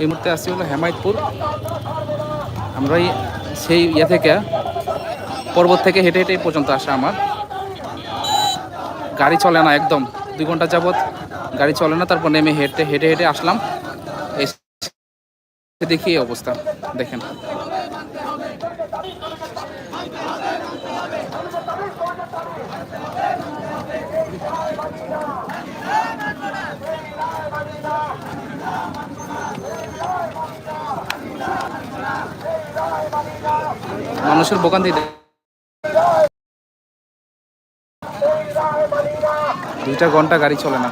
এই মুহূর্তে আসছি হলো হেমায়তপুর। আমরা সেই ইয়ে থেকে, পর্বত থেকে হেঁটে হেঁটে পর্যন্ত আসা আমার। গাড়ি চলে না একদম, দুই ঘণ্টা যাবৎ গাড়ি চলে না, তারপর নেমে হেঁটে হেঁটে হেঁটে আসলাম। দেখি এই অবস্থা, দেখেন। মানুষের দিয়ে দুইটা ঘণ্টা গাড়ি চলে না।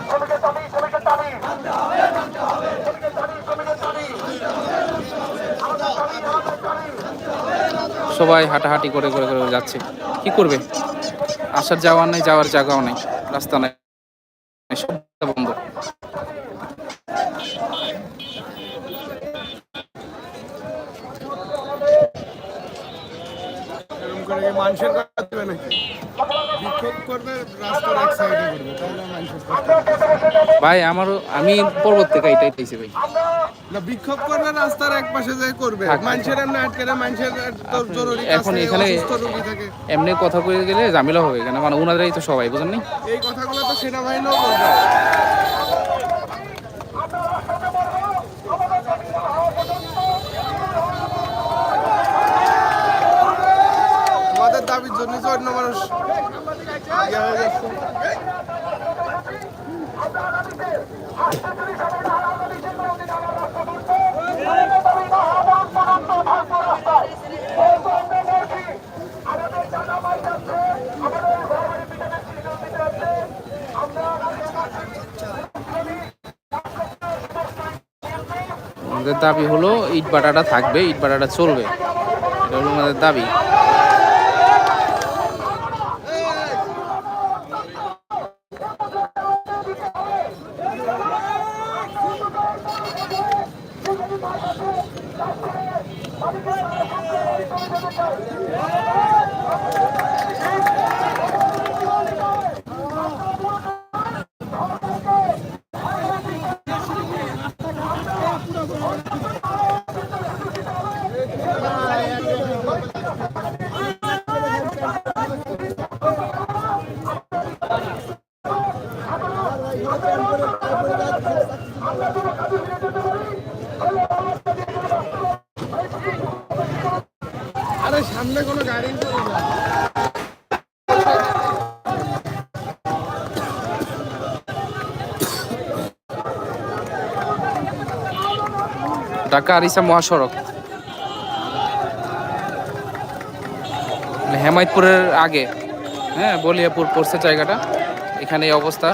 সবাই হাঁটাহাঁটি করে করে করে যাচ্ছে। কি করবে? আসার যাওয়ার নেই, যাওয়ার জায়গাও নেই, রাস্তা নেই সব বন্ধ এরকম করে কি মানুষের কাজ দেবে নাকি? বিক্ষোভ করবে রাস্তার এক সাইডে করবে তাহলে মানুষের ভাই আমারও আমি পর্বত থেকে এটাই চাইছি ভাই। না বিক্ষোভ করবে রাস্তার এক পাশে যে করবে। মানুষের এমনি আটকে দেয়, মানুষের তো জরুরি এখন এখানে- এমনি কথা কয়ে গেলে ঝামেলা হবে কেন মানে ওনাদেরই তো সবাই বুঝেন নি এই কথাগুলো তো সেনাবাহিনীও বলবে আমাদের অন্য মানুষ। আমাদের দাবি হলো, ইট বাটাটা থাকবে, ইট বাটাটা চলবে এটা হলো আমাদের দাবি ঢাকা আরিসা মহাসড়ক। মানে হেমায়তপুরের আগে হ্যাঁ বলিয়াপুর পড়ছে জায়গাটা। এখানে এই অবস্থা।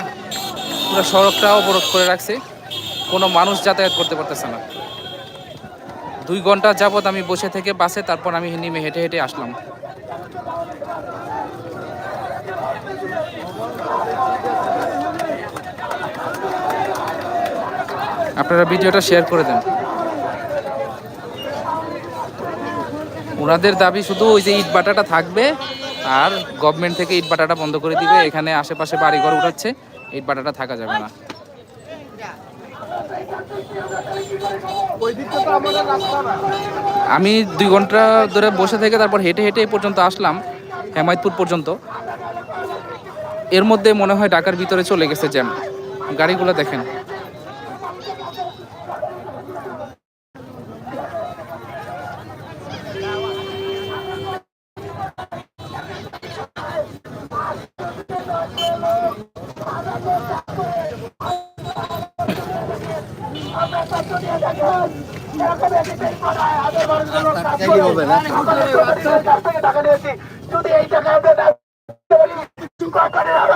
পুরো সড়কটা অবরোধ করে রাখছে। কোনো মানুষ যাতায়াত করতে পারতেছে না। দুই ঘণ্টা যাবৎ আমি বসে থেকে বাসে, তারপর আমি নেমে হেঁটে হেঁটে আসলাম। আপনারা ভিডিওটা শেয়ার করে দেন। ওনাদের দাবি শুধু ওই যে ইট বাটাটা থাকবে, আর গভর্নমেন্ট থেকে ইট বাটাটা বন্ধ করে দিবে, এখানে আশেপাশে বাড়িঘর উঠাচ্ছে, ইট বাটাটা থাকা যাবে না। আমি দুই ঘণ্টা ধরে বসে থেকে তারপর হেঁটে হেঁটে পর্যন্ত আসলাম, হেমায়তপুর পর্যন্ত। এর মধ্যে মনে হয় ঢাকার ভিতরে চলে গেছে জ্যাম। গাড়িগুলো দেখেন। রাস্তার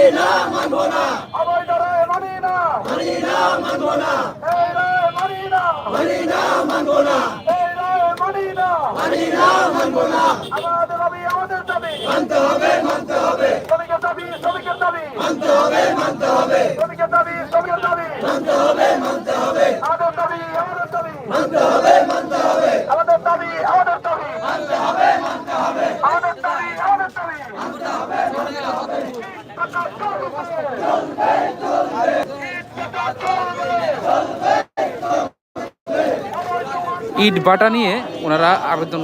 মানি না মানবো না। অবৈধ রায় মানি না। মানি না মানবো না। এই রায় মানি না। মানি না মানবো না। এই রায় মানি না। মানি না মানবো না। আমাদের দাবি আমাদের দাবি। মানতে হবে মানতে হবে। শ্রমিকের দাবি শ্রমিকের দাবি। মানতে হবে মানতে হবে। শ্রমিকের দাবি শ্রমিকের দাবি। মানতে হবে মানতে হবে। আমাদের দাবি আমাদের দাবি। মানতে হবে মানতে হবে। আমাদের দাবি আমাদের দাবি। মানতে হবে মানতে হবে। আমাদের ইট বাটা নিয়ে ওনারা আবেদন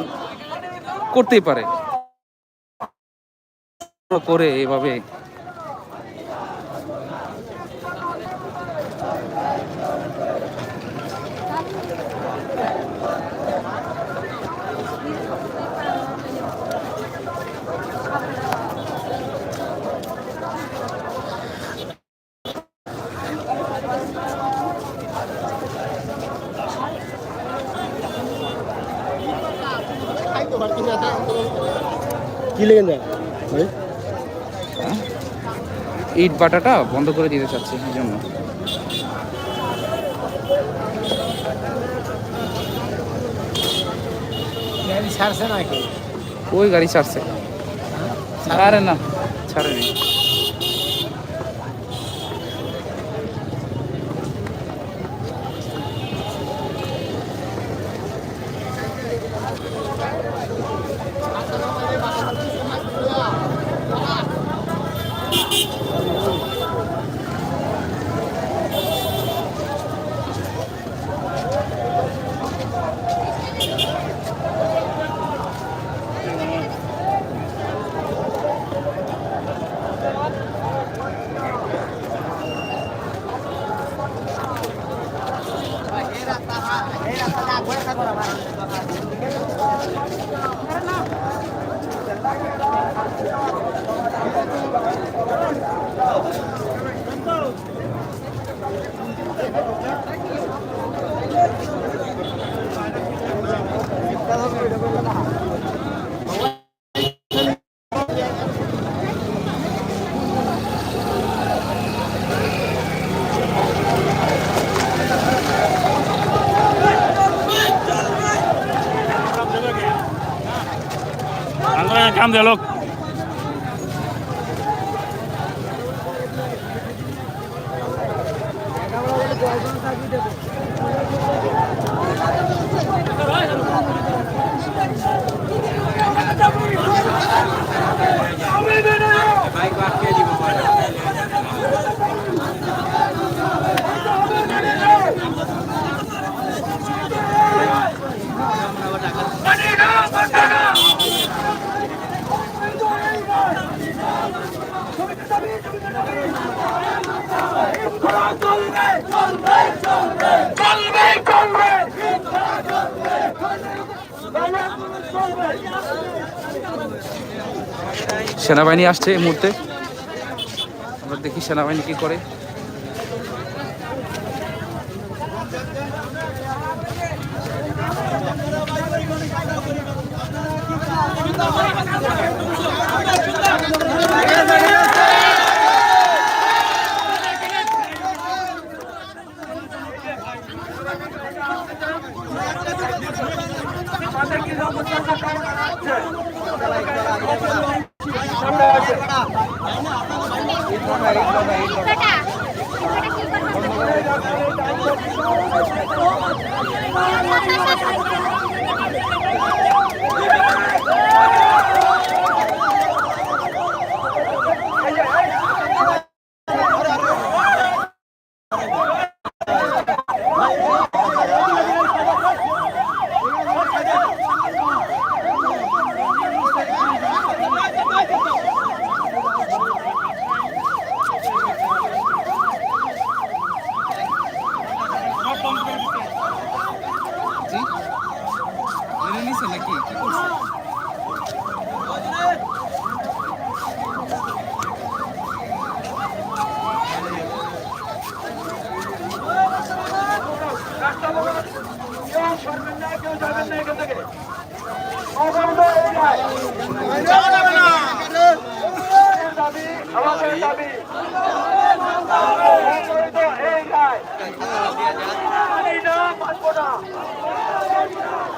করতেই পারে। করে এভাবে ইট বাটাটা বন্ধ করে দিতে চাচ্ছি এই জন্য। ওই গাড়ি ছাড়ছে। ছাড়ে না ছাড়েনি काम द्या लोक সেনাবাহিনী আসছে এই মুহূর্তে আমরা দেখি সেনাবাহিনী কি করে ఇక్కడ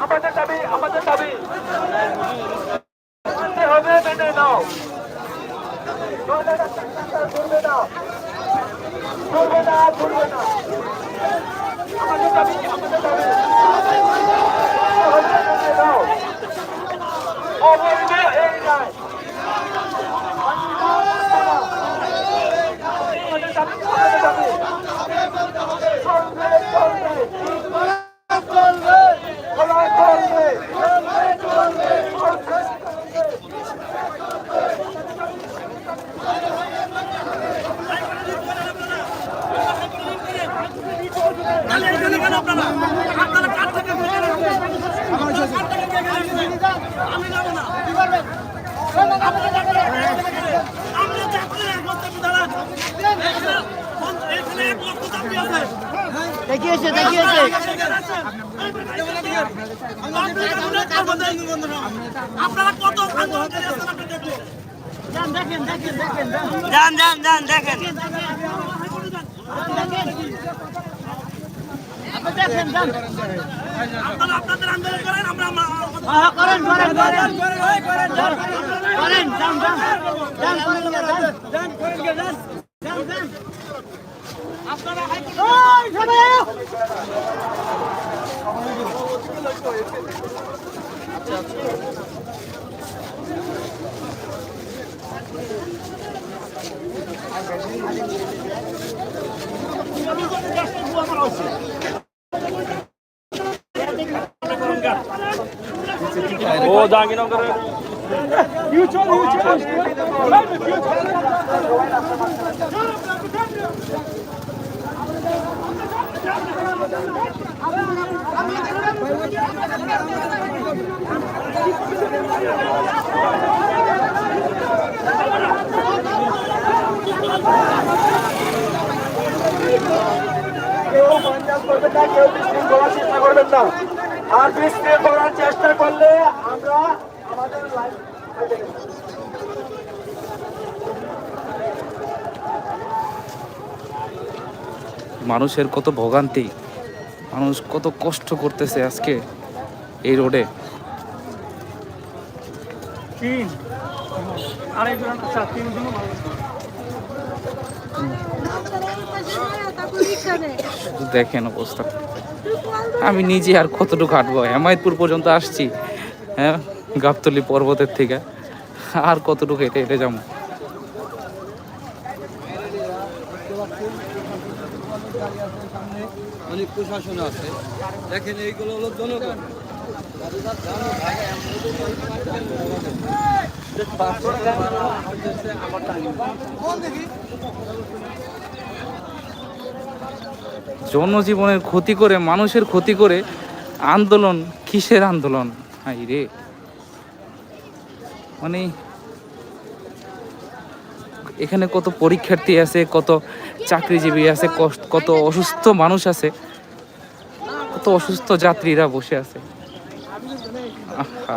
আমাদের দাবি আমাদের দাবি। হবে, মেনে নাও। চলবে না। চলবে না চলবে না। আমাদের দাবি আমাদের দাবি। অবৈধ এরিয়ায় আমাদের দাবি আমাদের দাবি চলবে চলবে চলবে চলবে চলবে চলবে দেখিয়েছে দেখিয়েছে। আপনারা কত দেখুন দেখেন। দেখেন দেখেন। দেখেন দেখেন যান আপনারা আপনাদের আন্দোলন করেন আমরা হ্যাঁ করেন করেন করেন করেন করেন যান যান করেন যান করেন যান যান যান আপনারা ওই সবাই আয়। কেউ মানজাল করবেন না কেউ বিশৃঙ্খলার চেষ্টা করবেন না আর বিশৃঙ্খলার চেষ্টা করলে আমরা আমাদের লাইফ মানুষের কত ভোগান্তি মানুষ কত কষ্ট করতেছে আজকে এই রোডে দেখেন অবস্থা। আমি নিজে আর কতটুকু হাঁটবো? হেমায়তপুর পর্যন্ত আসছি। হ্যাঁ গাবতলি পর্বতের থেকে। আর কতটুকু হেঁটে হেঁটে যাব? অনেক প্রশাসন আছে। দেখেন এইগুলো হলো জনগণ। জনজীবনের ক্ষতি করে মানুষের ক্ষতি করে আন্দোলন কিসের আন্দোলন? হাই রে মানে এখানে কত পরীক্ষার্থী আছে, কত চাকরিজীবী আছে কত অসুস্থ মানুষ আছে, কত অসুস্থ যাত্রীরা বসে আছে। আহা।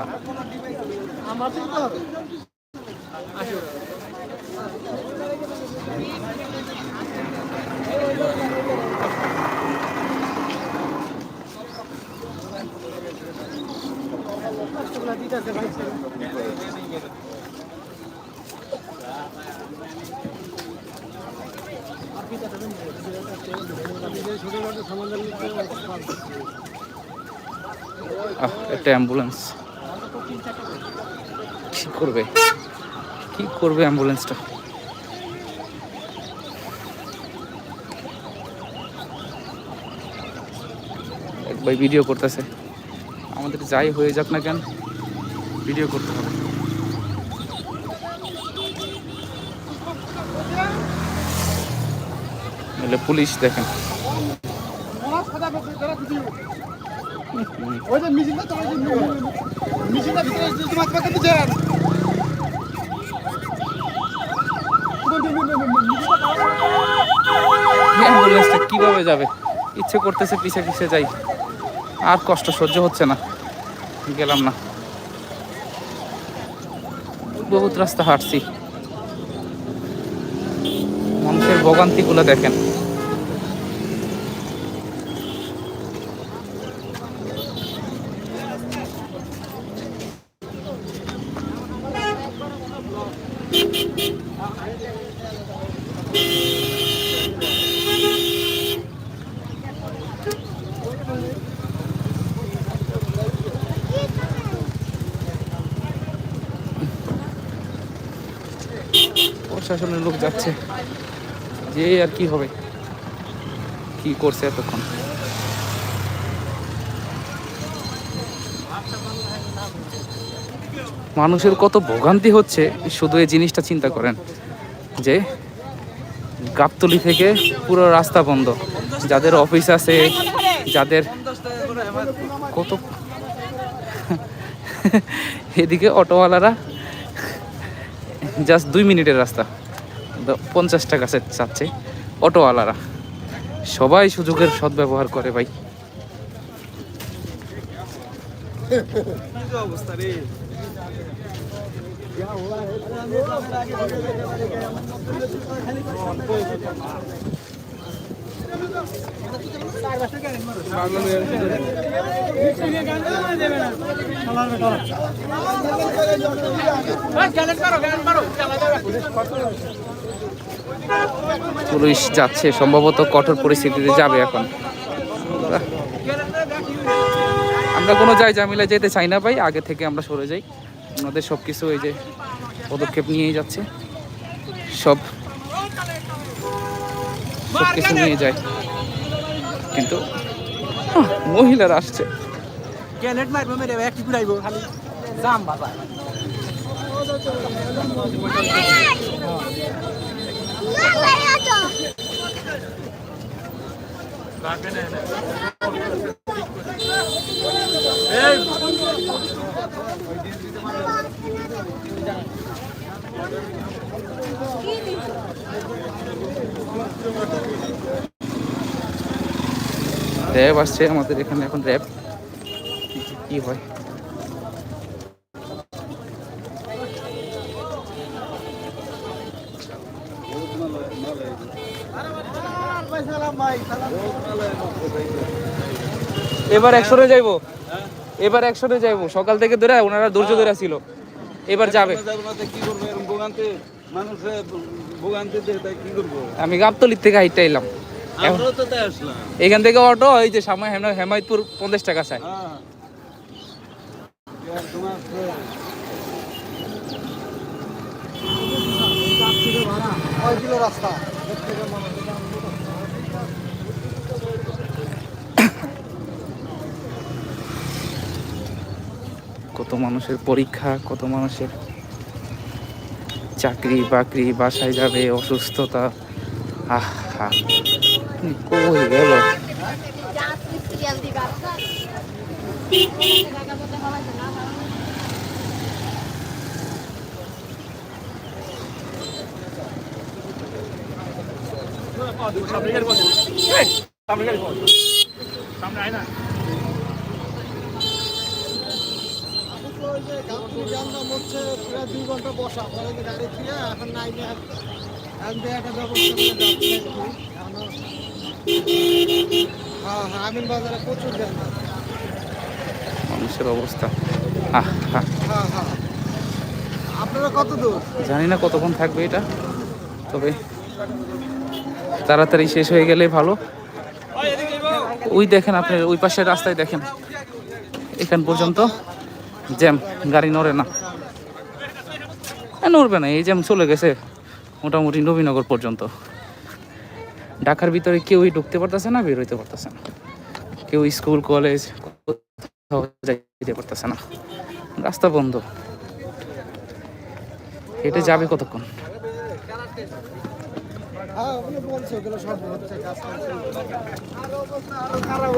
একটা অ্যাম্বুলেন্স কি করবে? কি করবে অ্যাম্বুলেন্সটা এক ভাই ভিডিও করতেছে। আমাদের যাই হয়ে যাক না কেন। ভিডিও করতে হবে। নইলে পুলিশ দেখেন। কীভাবে যাবে? ইচ্ছে করতেছে পিছে পিছে যাই। আর কষ্ট সহ্য হচ্ছে না। গেলাম না। বহুত রাস্তা হাঁটছি। মানুষের ভোগান্তিগুলো দেখেন। প্রশাসনের লোক যাচ্ছে। যে আর কি হবে? কি করছে এতক্ষণ? মানুষের কত ভোগান্তি হচ্ছে, শুধু এই জিনিসটা চিন্তা করেন। যে গাবতলি থেকে পুরো রাস্তা বন্ধ। যাদের অফিস আছে, যাদের কত এদিকে অটোওয়ালারা, জাস্ট দুই মিনিটের রাস্তা। পঞ্চাশ টাকা চাচ্ছে অটোওয়ালারা সবাই সুযোগের সদ্ব্যবহার করে ভাই পুলিশ যাচ্ছে, সম্ভবত কঠোর পরিস্থিতিতে যাবে এখন। আমরা- কোনো যাই জামিলা যেতে চাই না ভাই, আগে থেকে আমরা সরে যাই। ওনাদের সব কিছু এই যে পদক্ষেপ নিয়েই যাচ্ছে। সব সব কিছু নিয়ে যায়। কিন্তু মহিলারা আসছে। র্যাব আসছে আমাদের এখানে এখন র্যাব কি হয়? এবার একশোরে যাইবো। এবার একশোরে যাইবো। সকাল থেকে ধরে ওনারা ধৈর্য ধরে ছিল। এবার যাবে। আমি গাবতলির থেকে হাইটটা এলাম। এখন আমরাও তো তাই আসলাম। এখান থেকে অটো এই যে সামনে হেম- হেমায়তপুর পঞ্চাশ টাকা চাই। হ্যাঁ। রাস্তা। কত মানুষের পরীক্ষা কত মানুষের চাকরি বাকরি বাসায় যাবে অসুস্থতা। আহা কই গেল? প্রায় দুই ঘণ্টা বসা। পরে গাড়ি ছিল এখন নাই এখন একটা ব্যবস্থা করে যাচ্ছে। হ্যাঁ হ্যাঁ আমিন বাজারে প্রচুর মানুষের অবস্থা। হ্যাঁ। হ্যাঁ হ্যাঁ। আপনারা কত দূর? জানি না কতক্ষণ থাকবে এটা তবে তাড়াতাড়ি শেষ হয়ে গেলে ভালো। ওই দেখেন আপনি ওই পাশের রাস্তায় দেখেন। এখান পর্যন্ত। জ্যাম, গাড়ি নড়ে না। নড়বে না, এই জ্যাম চলে গেছে মোটামুটি নবীনগর পর্যন্ত। ঢাকার ভিতরে কেউই ঢুকতে পারতেছে না, বের হইতে পারতেছে না। কেউ স্কুল, কলেজ যাইতে পারতেছে না। রাস্তা বন্ধ। হেঁটে যাবে কতক্ষণ? খারাপ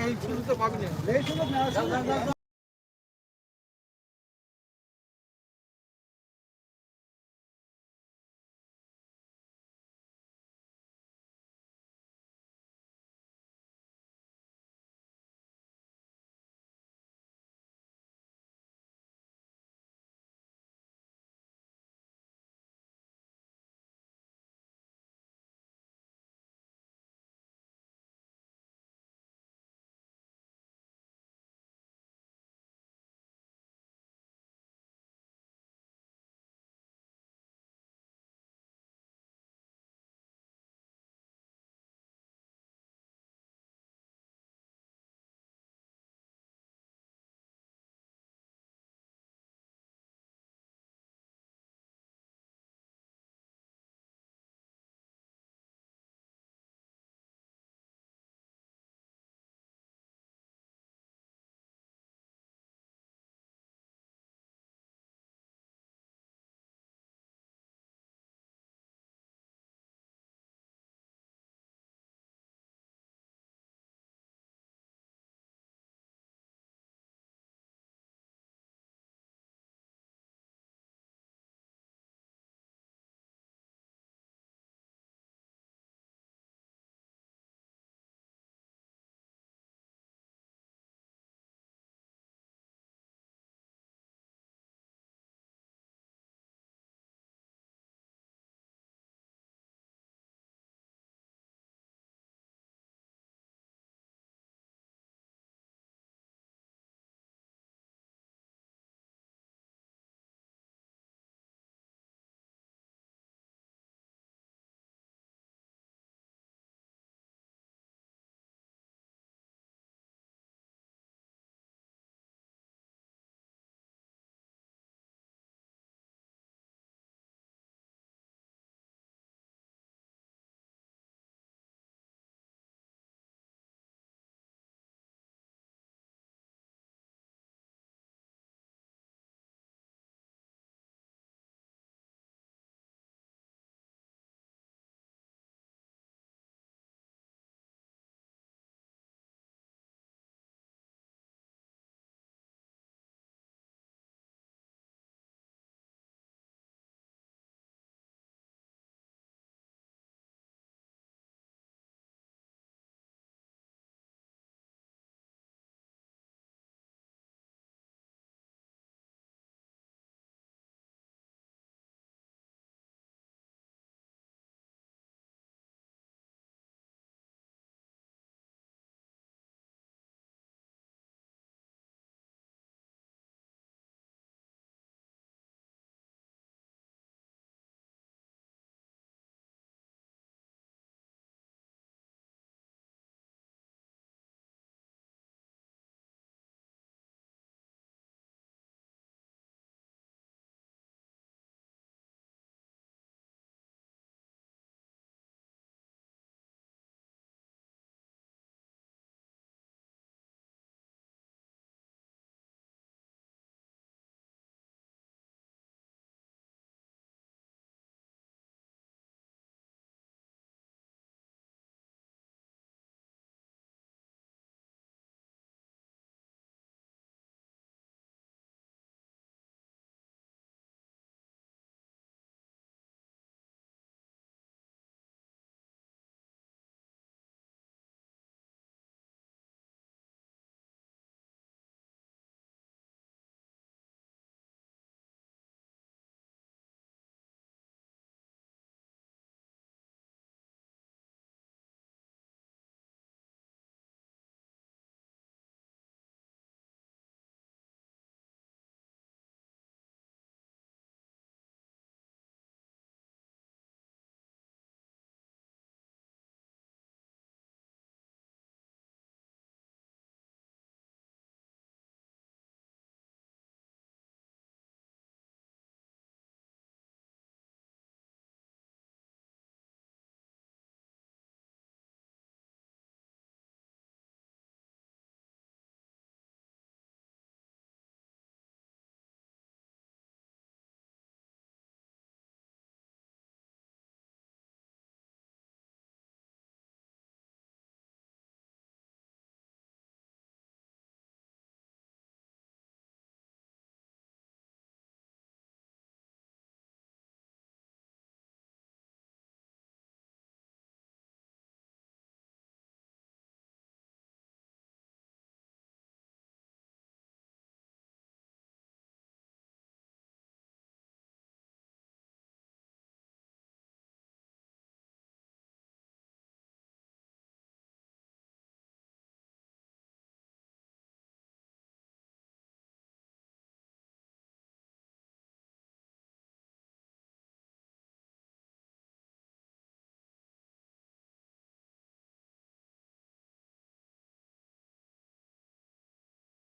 এই শুরুতে পাবি না